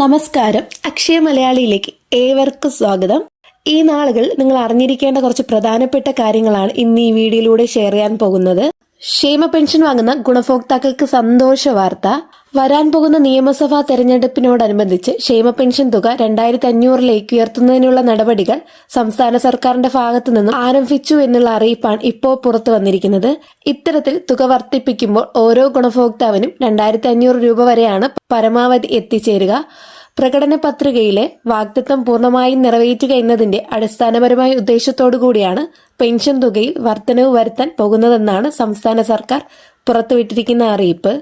നമസ്കാരം. അക്ഷയ മലയാളിയിലേക്ക് ഏവർക്കും സ്വാഗതം. ഈ നാളുകൾ നിങ്ങൾ അറിഞ്ഞിരിക്കേണ്ട കുറച്ച് പ്രധാനപ്പെട്ട കാര്യങ്ങളാണ് ഇന്ന് ഈ വീഡിയോയിലൂടെ ഷെയർ ചെയ്യാൻ പോകുന്നത്. ക്ഷേമ പെൻഷൻ വാങ്ങുന്ന ഗുണഭോക്താക്കൾക്ക് സന്തോഷ വാർത്ത. വരാൻ പോകുന്ന നിയമസഭാ തെരഞ്ഞെടുപ്പിനോടനുബന്ധിച്ച് ക്ഷേമ പെൻഷൻ തുക രണ്ടായിരത്തി അഞ്ഞൂറിലേക്ക് ഉയർത്തുന്നതിനുള്ള നടപടികൾ സംസ്ഥാന സർക്കാരിന്റെ ഭാഗത്തു നിന്നും ആരംഭിച്ചു എന്നുള്ള അറിയിപ്പാണ് ഇപ്പോൾ പുറത്തു വന്നിരിക്കുന്നത്. ഇത്തരത്തിൽ തുക വർദ്ധിപ്പിക്കുമ്പോൾ ഓരോ ഗുണഭോക്താവിനും രണ്ടായിരത്തി അഞ്ഞൂറ് രൂപ വരെയാണ് പരമാവധി എത്തിച്ചേരുക. പ്രകടന പത്രികയിലെ വാഗ്ദത്വം പൂർണമായും നിറവേറ്റുക എന്നതിന്റെ അടിസ്ഥാനപരമായ ഉദ്ദേശത്തോടു കൂടിയാണ് പെൻഷൻ തുകയിൽ വർധനവ് വരുത്താൻ പോകുന്നതെന്നാണ് സംസ്ഥാന സർക്കാർ പുറത്തുവിട്ടിരിക്കുന്ന അറിയിപ്പ്.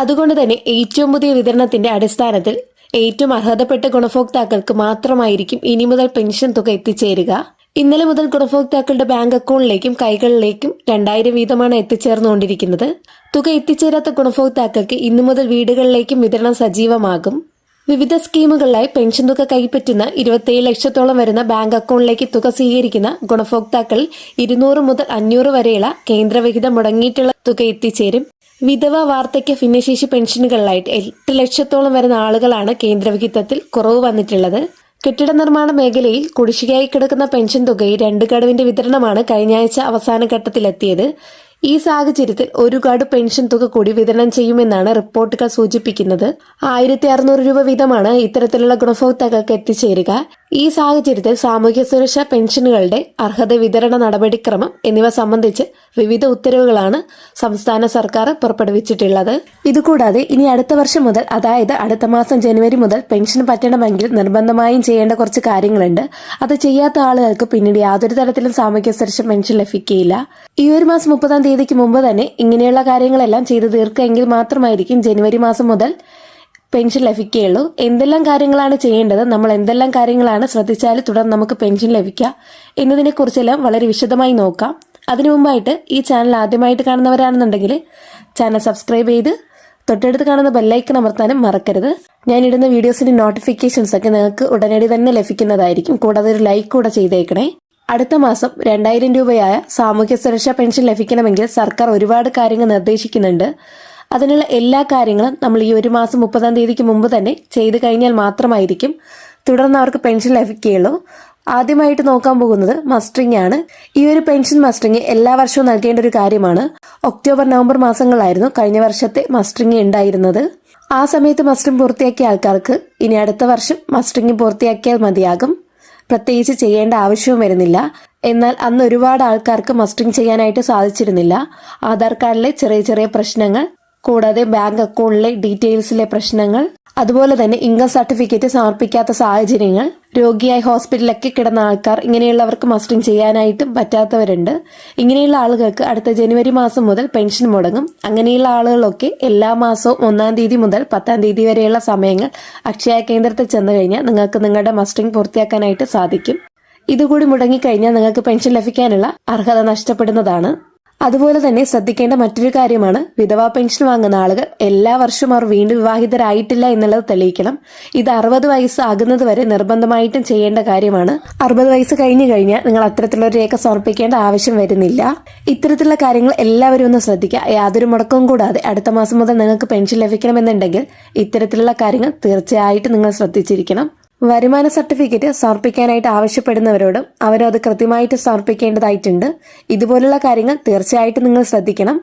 അതുകൊണ്ട് തന്നെ ഏറ്റവും പുതിയ വിതരണത്തിന്റെ അടിസ്ഥാനത്തിൽ ഏറ്റവും അർഹതപ്പെട്ട ഗുണഭോക്താക്കൾക്ക് മാത്രമായിരിക്കും ഇനി മുതൽ പെൻഷൻ തുക എത്തിച്ചേരുക. ഇന്നലെ മുതൽ ഗുണഭോക്താക്കളുടെ ബാങ്ക് അക്കൗണ്ടിലേക്കും കൈകളിലേക്കും രണ്ടായിരം വീതമാണ് എത്തിച്ചേർന്നുകൊണ്ടിരിക്കുന്നത്. തുക എത്തിച്ചേരാത്ത ഗുണഭോക്താക്കൾക്ക് ഇന്നു മുതൽ വീടുകളിലേക്കും വിതരണം സജീവമാകും. വിവിധ സ്കീമുകളിലായി പെൻഷൻ തുക കൈപ്പറ്റുന്ന ഇരുപത്തിയേഴ് ലക്ഷത്തോളം വരുന്ന ബാങ്ക് അക്കൗണ്ടിലേക്ക് തുക സ്വീകരിക്കുന്ന ഗുണഭോക്താക്കൾ ഇരുന്നൂറ് മുതൽ അഞ്ഞൂറ് വരെയുള്ള കേന്ദ്രവിഹിതം മുടങ്ങിയിട്ടുള്ള തുക എത്തിച്ചേരും. വിധവ വാർദ്ധക്യ ഭിന്നശേഷി പെൻഷനുകളിലായിട്ട് എട്ട് ലക്ഷത്തോളം വരുന്ന ആളുകളാണ് കേന്ദ്രവിഹിതത്തിൽ കുറവ് വന്നിട്ടുള്ളത്. കെട്ടിട നിർമ്മാണ മേഖലയിൽ കുടിശ്ശികയായി കിടക്കുന്ന പെൻഷൻ തുകയിൽ രണ്ട് ഗഡുവിന്റെ വിതരണമാണ് കഴിഞ്ഞ ആഴ്ച അവസാന ഘട്ടത്തിലെത്തിയത്. ഈ സാഹചര്യത്തിൽ ഒരു ഗഡു പെൻഷൻ തുക കൂടി വിതരണം ചെയ്യുമെന്നാണ് റിപ്പോർട്ടുകൾ സൂചിപ്പിക്കുന്നത്. ആയിരത്തി അറുന്നൂറ് രൂപ വീതമാണ് ഇത്തരത്തിലുള്ള ഗുണഭോക്താക്കൾക്ക് എത്തിച്ചേരുക. ഈ സാഹചര്യത്തിൽ സാമൂഹ്യ സുരക്ഷാ പെൻഷനുകളുടെ അർഹത വിതരണ നടപടിക്രമം എന്നിവ സംബന്ധിച്ച് വിവിധ ഉത്തരവുകളാണ് സംസ്ഥാന സർക്കാർ പുറപ്പെടുവിച്ചിട്ടുള്ളത്. ഇതുകൂടാതെ ഇനി അടുത്ത വർഷം മുതൽ അതായത് അടുത്ത മാസം ജനുവരി മുതൽ പെൻഷൻ പറ്റണമെങ്കിൽ നിർബന്ധമായും ചെയ്യേണ്ട കുറച്ച് കാര്യങ്ങളുണ്ട്. അത് ചെയ്യാത്ത ആളുകൾക്ക് പിന്നീട് യാതൊരു തരത്തിലും സാമൂഹ്യ സുരക്ഷ പെൻഷൻ ലഭിക്കുകയില്ല. ഈ ഒരു മാസം മുപ്പതാം തീയതിക്ക് മുമ്പ് തന്നെ ഇങ്ങനെയുള്ള കാര്യങ്ങളെല്ലാം ചെയ്തു തീർക്കുമെങ്കിൽ മാത്രമായിരിക്കും ജനുവരി മാസം മുതൽ പെൻഷൻ ലഭിക്കുകയുള്ളൂ. എന്തെല്ലാം കാര്യങ്ങളാണ് ചെയ്യേണ്ടത്? നമ്മൾ എന്തെല്ലാം കാര്യങ്ങളാണ് ശ്രദ്ധിച്ചാൽ തുടർന്ന് നമുക്ക് പെൻഷൻ ലഭിക്കുക എന്നതിനെ കുറിച്ചെല്ലാം വളരെ വിശദമായി നോക്കാം. അതിനു മുമ്പായിട്ട് ഈ ചാനൽ ആദ്യമായിട്ട് കാണുന്നവരാണെന്നുണ്ടെങ്കിൽ ചാനൽ സബ്സ്ക്രൈബ് ചെയ്ത് തൊട്ടടുത്ത് കാണുന്ന ബെല്ലൈക്കൺ അമർത്താനും മറക്കരുത്. ഞാൻ ഇടുന്ന വീഡിയോസിന്റെ നോട്ടിഫിക്കേഷൻസ് ഒക്കെ നിങ്ങൾക്ക് ഉടനടി തന്നെ ലഭിക്കുന്നതായിരിക്കും. കൂടാതെ ഒരു ലൈക്ക് കൂടെ ചെയ്തേക്കണേ. അടുത്ത മാസം രണ്ടായിരം രൂപയായ സാമൂഹ്യ സുരക്ഷാ പെൻഷൻ ലഭിക്കണമെങ്കിൽ സർക്കാർ ഒരുപാട് കാര്യങ്ങൾ നിർദ്ദേശിക്കുന്നുണ്ട്. അതിനുള്ള എല്ലാ കാര്യങ്ങളും നമ്മൾ ഈ ഒരു മാസം മുപ്പതാം തീയതിക്ക് മുമ്പ് തന്നെ ചെയ്തു കഴിഞ്ഞാൽ മാത്രമായിരിക്കും തുടർന്ന് അവർക്ക് പെൻഷൻ ലഭിക്കുകയുള്ളൂ. ആദ്യമായിട്ട് നോക്കാൻ പോകുന്നത് മസ്റ്ററിംഗ് ആണ്. ഈ ഒരു പെൻഷൻ മസ്റ്ററിംഗ് എല്ലാ വർഷവും നൽകേണ്ട ഒരു കാര്യമാണ്. ഒക്ടോബർ നവംബർ മാസങ്ങളായിരുന്നു കഴിഞ്ഞ വർഷത്തെ മസ്റ്ററിംഗ് ഉണ്ടായിരുന്നത്. ആ സമയത്ത് മസ്റ്ററിംഗ് പൂർത്തിയാക്കിയ ആൾക്കാർക്ക് ഇനി അടുത്ത വർഷം മസ്റ്ററിംഗ് പൂർത്തിയാക്കിയാൽ മതിയാകും. പ്രത്യേകിച്ച് ചെയ്യേണ്ട ആവശ്യവും വരുന്നില്ല. എന്നാൽ അന്ന് ഒരുപാട് ആൾക്കാർക്ക് മസ്റ്ററിംഗ് ചെയ്യാനായിട്ട് സാധിച്ചിരുന്നില്ല. ആധാർ കാർഡിലെ ചെറിയ ചെറിയ പ്രശ്നങ്ങൾ കൂടാതെ ബാങ്ക് അക്കൗണ്ടിലെ ഡീറ്റെയിൽസിലെ പ്രശ്നങ്ങൾ അതുപോലെ തന്നെ ഇൻകം സർട്ടിഫിക്കറ്റ് സമർപ്പിക്കാത്ത സാഹചര്യങ്ങൾ രോഗിയായി ഹോസ്പിറ്റലിലൊക്കെ കിടന്ന ആൾക്കാർ ഇങ്ങനെയുള്ളവർക്ക് മസ്റ്ററിംഗ് ചെയ്യാനായിട്ടും പറ്റാത്തവരുണ്ട്. ഇങ്ങനെയുള്ള ആളുകൾക്ക് അടുത്ത ജനുവരി മാസം മുതൽ പെൻഷൻ മുടങ്ങും. അങ്ങനെയുള്ള ആളുകളൊക്കെ എല്ലാ മാസവും ഒന്നാം തീയതി മുതൽ പത്താം തീയതി വരെയുള്ള സമയങ്ങൾ അക്ഷയ കേന്ദ്രത്തിൽ ചെന്ന് കഴിഞ്ഞാൽ നിങ്ങൾക്ക് നിങ്ങളുടെ മസ്റ്ററിംഗ് പൂർത്തിയാക്കാനായിട്ട് സാധിക്കും. ഇതുകൂടി മുടങ്ങിക്കഴിഞ്ഞാൽ നിങ്ങൾക്ക് പെൻഷൻ ലഭിക്കാനുള്ള അർഹത നഷ്ടപ്പെടുന്നതാണ്. അതുപോലെ തന്നെ ശ്രദ്ധിക്കേണ്ട മറ്റൊരു കാര്യമാണ് വിധവാ പെൻഷൻ വാങ്ങുന്ന ആളുകൾ എല്ലാ വർഷവും അവർ വീണ്ടും വിവാഹിതരായിട്ടില്ല എന്നുള്ളത് തെളിയിക്കണം. ഇത് അറുപത് വയസ്സ് ആകുന്നത് വരെ നിർബന്ധമായിട്ടും ചെയ്യേണ്ട കാര്യമാണ്. അറുപത് വയസ്സ് കഴിഞ്ഞു കഴിഞ്ഞാൽ നിങ്ങൾ അത്തരത്തിലുള്ള രേഖ സമർപ്പിക്കേണ്ട ആവശ്യം വരുന്നില്ല. ഇത്തരത്തിലുള്ള കാര്യങ്ങൾ എല്ലാവരും ഒന്ന് ശ്രദ്ധിക്കുക. യാതൊരു മുടക്കവും കൂടാതെ അടുത്ത മാസം മുതൽ നിങ്ങൾക്ക് പെൻഷൻ ലഭിക്കണമെന്നുണ്ടെങ്കിൽ ഇത്തരത്തിലുള്ള കാര്യങ്ങൾ തീർച്ചയായിട്ടും നിങ്ങൾ ശ്രദ്ധിച്ചിരിക്കണം. വരുമാന സർട്ടിഫിക്കറ്റ് സമർപ്പിക്കാനായിട്ട് ആവശ്യപ്പെടുന്നവരോടും അവരത് കൃത്യമായിട്ട് സമർപ്പിക്കേണ്ടതായിട്ടുണ്ട്. ഇതുപോലുള്ള കാര്യങ്ങൾ തീർച്ചയായിട്ടും നിങ്ങൾ ശ്രദ്ധിക്കണം.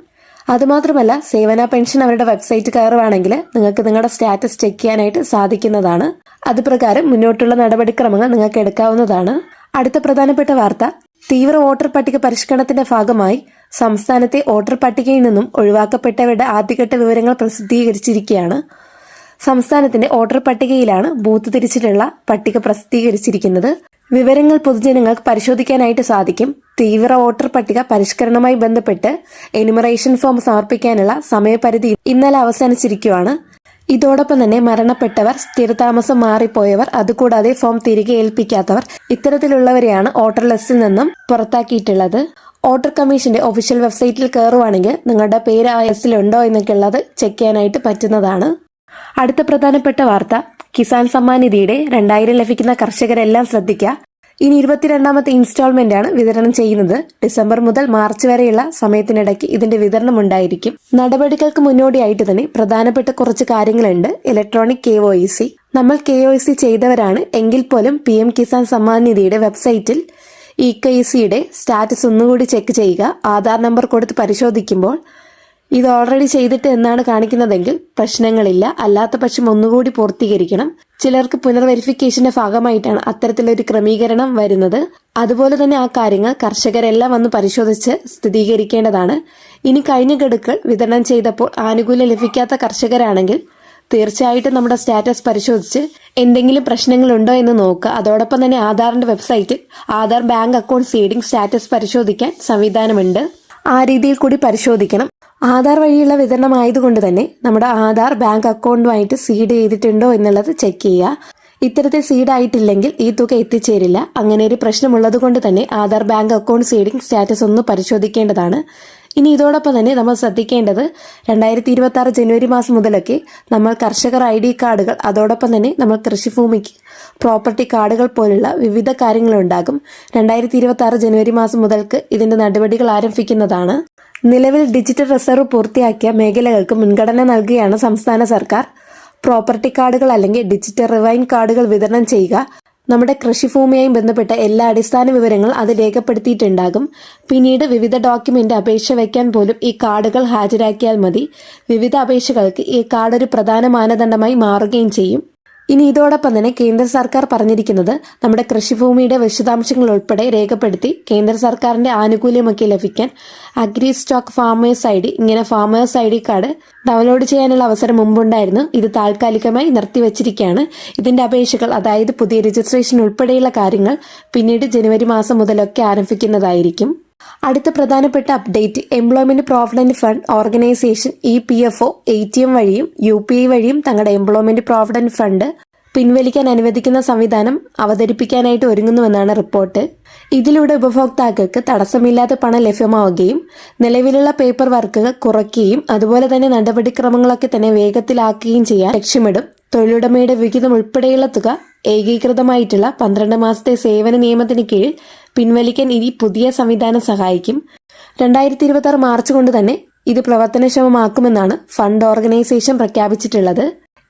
അതുമാത്രമല്ല സേവന പെൻഷൻ അവരുടെ വെബ്സൈറ്റ് കയറുവാണെങ്കിൽ നിങ്ങൾക്ക് നിങ്ങളുടെ സ്റ്റാറ്റസ് ചെക്ക് ചെയ്യാനായിട്ട് സാധിക്കുന്നതാണ്. അത് പ്രകാരം മുന്നോട്ടുള്ള നടപടിക്രമങ്ങൾ നിങ്ങൾക്ക് എടുക്കാവുന്നതാണ്. അടുത്ത പ്രധാനപ്പെട്ട വാർത്ത തീവ്ര വോട്ടർ പട്ടിക പരിഷ്കരണത്തിന്റെ ഭാഗമായി സംസ്ഥാനത്തെ വോട്ടർ പട്ടികയിൽ നിന്നും ഒഴിവാക്കപ്പെട്ടവരുടെ ആദ്യഘട്ട വിവരങ്ങൾ പ്രസിദ്ധീകരിച്ചിരിക്കുകയാണ്. സംസ്ഥാനത്തിന്റെ വോട്ടർ പട്ടികയിലാണ് ബൂത്ത് തിരിച്ചിട്ടുള്ള പട്ടിക പ്രസിദ്ധീകരിച്ചിരിക്കുന്നത്. വിവരങ്ങൾ പൊതുജനങ്ങൾക്ക് പരിശോധിക്കാനായിട്ട് സാധിക്കും. തീവ്ര വോട്ടർ പട്ടിക പരിഷ്കരണവുമായി ബന്ധപ്പെട്ട് എനിമറേഷൻ ഫോം സമർപ്പിക്കാനുള്ള സമയപരിധി ഇന്നലെ അവസാനിച്ചിരിക്കുകയാണ്. ഇതോടൊപ്പം തന്നെ മരണപ്പെട്ടവർ സ്ഥിരതാമസം മാറിപ്പോയവർ അതുകൂടാതെ ഫോം തിരികെ ഏൽപ്പിക്കാത്തവർ ഇത്തരത്തിലുള്ളവരെയാണ് വോട്ടർ ലിസ്റ്റിൽ നിന്നും പുറത്താക്കിയിട്ടുള്ളത്. വോട്ടർ കമ്മീഷന്റെ ഒഫീഷ്യൽ വെബ്സൈറ്റിൽ കയറുവാണെങ്കിൽ നിങ്ങളുടെ പേര് ആ ലിസ്റ്റിലുണ്ടോ എന്നൊക്കെ ഉള്ളത് ചെക്ക് ചെയ്യാനായിട്ട് പറ്റുന്നതാണ്. അടുത്ത പ്രധാനപ്പെട്ട വാർത്ത. കിസാൻ സമ്മാൻ നിധിയുടെ രണ്ടായിരം ലഭിക്കുന്ന കർഷകരെല്ലാം ശ്രദ്ധിക്കുക ഇനി ഇരുപത്തിരണ്ടാമത്തെ ഇൻസ്റ്റാൾമെന്റ് ആണ് വിതരണം ചെയ്യുന്നത്. ഡിസംബർ മുതൽ മാർച്ച് വരെയുള്ള സമയത്തിനിടയ്ക്ക് ഇതിന്റെ വിതരണം ഉണ്ടായിരിക്കും. നടപടികൾക്ക് മുന്നോടിയായിട്ട് തന്നെ പ്രധാനപ്പെട്ട കുറച്ച് കാര്യങ്ങളുണ്ട്. Electronic K O E C. നമ്മൾ കെ ഒ സി ചെയ്തവരാണ്. എങ്കിൽ പോലും പി എം കിസാൻ സമ്മാൻ നിധിയുടെ വെബ്സൈറ്റിൽ ഇ കെ സിയുടെ സ്റ്റാറ്റസ് ഒന്നുകൂടി ചെക്ക് ചെയ്യുക. ആധാർ നമ്പർ കൊടുത്ത് പരിശോധിക്കുമ്പോൾ ഇത് ഓൾറെഡി ചെയ്തിട്ട് എന്നാണ് കാണിക്കുന്നതെങ്കിൽ പ്രശ്നങ്ങളില്ല. അല്ലാത്ത പക്ഷം ഒന്നുകൂടി പൂർത്തീകരിക്കണം. ചിലർക്ക് പുനർവെരിഫിക്കേഷന്റെ ഭാഗമായിട്ടാണ് അത്തരത്തിലൊരു ക്രമീകരണം വരുന്നത്. അതുപോലെ തന്നെ ആ കാര്യങ്ങൾ കർഷകരെല്ലാം വന്ന് പരിശോധിച്ച് സ്ഥിരീകരിക്കേണ്ടതാണ് ഇനി കഴിഞ്ഞ ഗഡുക്കൾ വിതരണം ചെയ്തപ്പോൾ ആനുകൂല്യം ലഭിക്കാത്ത കർഷകരാണെങ്കിൽ തീർച്ചയായിട്ടും നമ്മുടെ സ്റ്റാറ്റസ് പരിശോധിച്ച് എന്തെങ്കിലും പ്രശ്നങ്ങളുണ്ടോ എന്ന് നോക്കുക. അതോടൊപ്പം തന്നെ ആധാറിന്റെ വെബ്സൈറ്റിൽ Aadhaar bank account seeding status പരിശോധിക്കാൻ സംവിധാനമുണ്ട്. ആ രീതിയിൽ കൂടി പരിശോധിക്കണം. ആധാർ വഴിയുള്ള വിതരണം ആയതുകൊണ്ട് തന്നെ നമ്മുടെ ആധാർ ബാങ്ക് അക്കൗണ്ടുമായിട്ട് സീഡ് ചെയ്തിട്ടുണ്ടോ എന്നുള്ളത് ചെക്ക് ചെയ്യുക. ഇത്തരത്തിൽ സീഡ് ആയിട്ടില്ലെങ്കിൽ ഈ തുക എത്തിച്ചേരില്ല. അങ്ങനെ ഒരു പ്രശ്നമുള്ളത് കൊണ്ട് തന്നെ Aadhaar bank account seeding status ഒന്ന് പരിശോധിക്കേണ്ടതാണ്. ഇനി ഇതോടൊപ്പം തന്നെ നമ്മൾ ശ്രദ്ധിക്കേണ്ടത് രണ്ടായിരത്തി ഇരുപത്തി ആറ് ജനുവരി മാസം മുതലൊക്കെ നമ്മൾ കർഷകർ ഐ ഡി കാർഡുകൾ അതോടൊപ്പം തന്നെ നമ്മൾ കൃഷിഭൂമിക്ക് പ്രോപ്പർട്ടി കാർഡുകൾ പോലുള്ള വിവിധ കാര്യങ്ങളുണ്ടാകും രണ്ടായിരത്തി ഇരുപത്തി ആറ് ജനുവരി മാസം മുതൽക്ക് ഇതിന്റെ നടപടികൾ ആരംഭിക്കുന്നതാണ്. നിലവിൽ ഡിജിറ്റൽ റിസർവ് പൂർത്തിയാക്കിയ മേഖലകൾക്ക് മുൻഗണന നൽകുകയാണ് സംസ്ഥാന സർക്കാർ. പ്രോപ്പർട്ടി കാർഡുകൾ അല്ലെങ്കിൽ ഡിജിറ്റൽ റിവൈൻ കാർഡുകൾ വിതരണം ചെയ്യുക നമ്മുടെ കൃഷിഭൂമിയായി ബന്ധപ്പെട്ട എല്ലാ അടിസ്ഥാന വിവരങ്ങൾ അത് രേഖപ്പെടുത്തിയിട്ടുണ്ടാകും. പിന്നീട് വിവിധ ഡോക്യുമെന്റ് അപേക്ഷ വയ്ക്കാൻ പോലും ഈ കാർഡുകൾ ഹാജരാക്കിയാൽ മതി. വിവിധ അപേക്ഷകൾക്ക് ഈ കാർഡ് ഒരു പ്രധാന മാനദണ്ഡമായി മാറുകയും ചെയ്യും. ഇനി ഇതോടൊപ്പം തന്നെ കേന്ദ്ര സർക്കാർ പറഞ്ഞിരിക്കുന്നത് നമ്മുടെ കൃഷിഭൂമിയുടെ വിശദാംശങ്ങൾ ഉൾപ്പെടെ രേഖപ്പെടുത്തി കേന്ദ്ര സർക്കാരിന്റെ ആനുകൂല്യമൊക്കെ ലഭിക്കാൻ agri stack farmers I D ഇങ്ങനെ farmers I D card download ചെയ്യാനുള്ള അവസരം മുമ്പുണ്ടായിരുന്നു. ഇത് താൽക്കാലികമായി നിർത്തിവച്ചിരിക്കുകയാണ്. ഇതിന്റെ അപേക്ഷകൾ അതായത് പുതിയ രജിസ്ട്രേഷൻ ഉൾപ്പെടെയുള്ള കാര്യങ്ങൾ പിന്നീട് ജനുവരി മാസം മുതലൊക്കെ ആരംഭിക്കുന്നതായിരിക്കും. അടുത്ത പ്രധാനപ്പെട്ട update employment provident fund organisation E P F O A T M വഴിയും യു പി ഐ വഴിയും തങ്ങളുടെ എംപ്ലോയ്മെന്റ് പ്രോവിഡന്റ് ഫണ്ട് പിൻവലിക്കാൻ അനുവദിക്കുന്ന സംവിധാനം അവതരിപ്പിക്കാനായിട്ട് ഒരുങ്ങുന്നുവെന്നാണ് റിപ്പോർട്ട്. ഇതിലൂടെ ഉപഭോക്താക്കൾക്ക് തടസ്സമില്ലാതെ പണം ലഭ്യമാവുകയും നിലവിലുള്ള പേപ്പർ വർക്കുകൾ കുറയ്ക്കുകയും അതുപോലെ തന്നെ നടപടിക്രമങ്ങളൊക്കെ തന്നെ വേഗത്തിലാക്കുകയും ചെയ്യാൻ ലക്ഷ്യമിടും. തൊഴിലുടമയുടെ വിഹിതം ഉൾപ്പെടെയുള്ള തുക ഏകീകൃതമായിട്ടുള്ള പന്ത്രണ്ട് മാസത്തെ സേവന നിയമത്തിന് കീഴിൽ പിൻവലിക്കാൻ ഇനി പുതിയ സംവിധാനം സഹായിക്കും. രണ്ടായിരത്തി ഇരുപത്തി മാർച്ച് കൊണ്ട് തന്നെ ഇത് പ്രവർത്തനക്ഷമമാക്കുമെന്നാണ് ഫണ്ട് ഓർഗനൈസേഷൻ പ്രഖ്യാപിച്ചിട്ടുള്ളത്.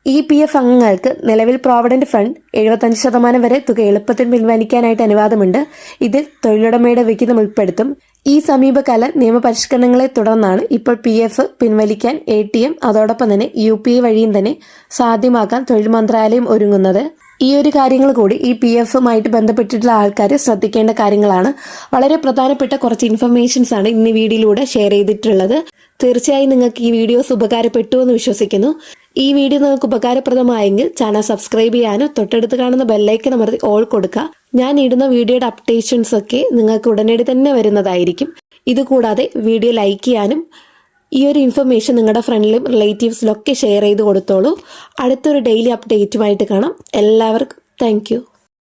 ഇ പി എഫ് അംഗങ്ങൾക്ക് നിലവിൽ പ്രോവിഡന്റ് ഫണ്ട് എഴുപത്തഞ്ച് ശതമാനം വരെ തുക എളുപ്പത്തിൽ പിൻവലിക്കാനായിട്ട് അനുവാദമുണ്ട്. ഇതിൽ തൊഴിലുടമയുടെ വിഹിതം ഉൾപ്പെടുത്തും. ഈ സമീപകാല നിയമപരിഷ്കരണങ്ങളെ തുടർന്നാണ് ഇപ്പോൾ പി എഫ് പിൻവലിക്കാൻ എ ടി എം അതോടൊപ്പം തന്നെ യു പി ഐ വഴിയും തന്നെ സാധ്യമാക്കാൻ തൊഴിൽ മന്ത്രാലയം ഒരുങ്ങുന്നത്. ഈ ഒരു കാര്യങ്ങൾ കൂടി ഈ പി എഫുമായിട്ട് ബന്ധപ്പെട്ടിട്ടുള്ള ആൾക്കാർ ശ്രദ്ധിക്കേണ്ട കാര്യങ്ങളാണ്. വളരെ പ്രധാനപ്പെട്ട കുറച്ച് ഇൻഫർമേഷൻസ് ആണ് ഇന്ന് വീഡിയോയിലൂടെ ഷെയർ ചെയ്തിട്ടുള്ളത്. തീർച്ചയായും നിങ്ങൾക്ക് ഈ വീഡിയോസ് ഉപകാരപ്പെട്ടു എന്ന് വിശ്വസിക്കുന്നു. ഈ വീഡിയോ നിങ്ങൾക്ക് ഉപകാരപ്രദമായെങ്കിൽ ചാനൽ സബ്സ്ക്രൈബ് ചെയ്യാനും തൊട്ടടുത്ത് കാണുന്ന ബെല്ലൈക്കൻ അമർത്തി ഓൾ കൊടുക്കുക. ഞാൻ ഇടുന്ന വീഡിയോയുടെ അപ്ഡേഷൻസ് ഒക്കെ നിങ്ങൾക്ക് ഉടനടി തന്നെ വരുന്നതായിരിക്കും. ഇതുകൂടാതെ വീഡിയോ ലൈക്ക് ചെയ്യാനും ഈ ഒരു ഇൻഫർമേഷൻ നിങ്ങളുടെ ഫ്രണ്ടിലും റിലേറ്റീവ്സിലൊക്കെ ഷെയർ ചെയ്ത് കൊടുത്തോളൂ. അടുത്തൊരു ഡെയിലി അപ്ഡേറ്റുമായിട്ട് കാണാം. എല്ലാവർക്കും താങ്ക്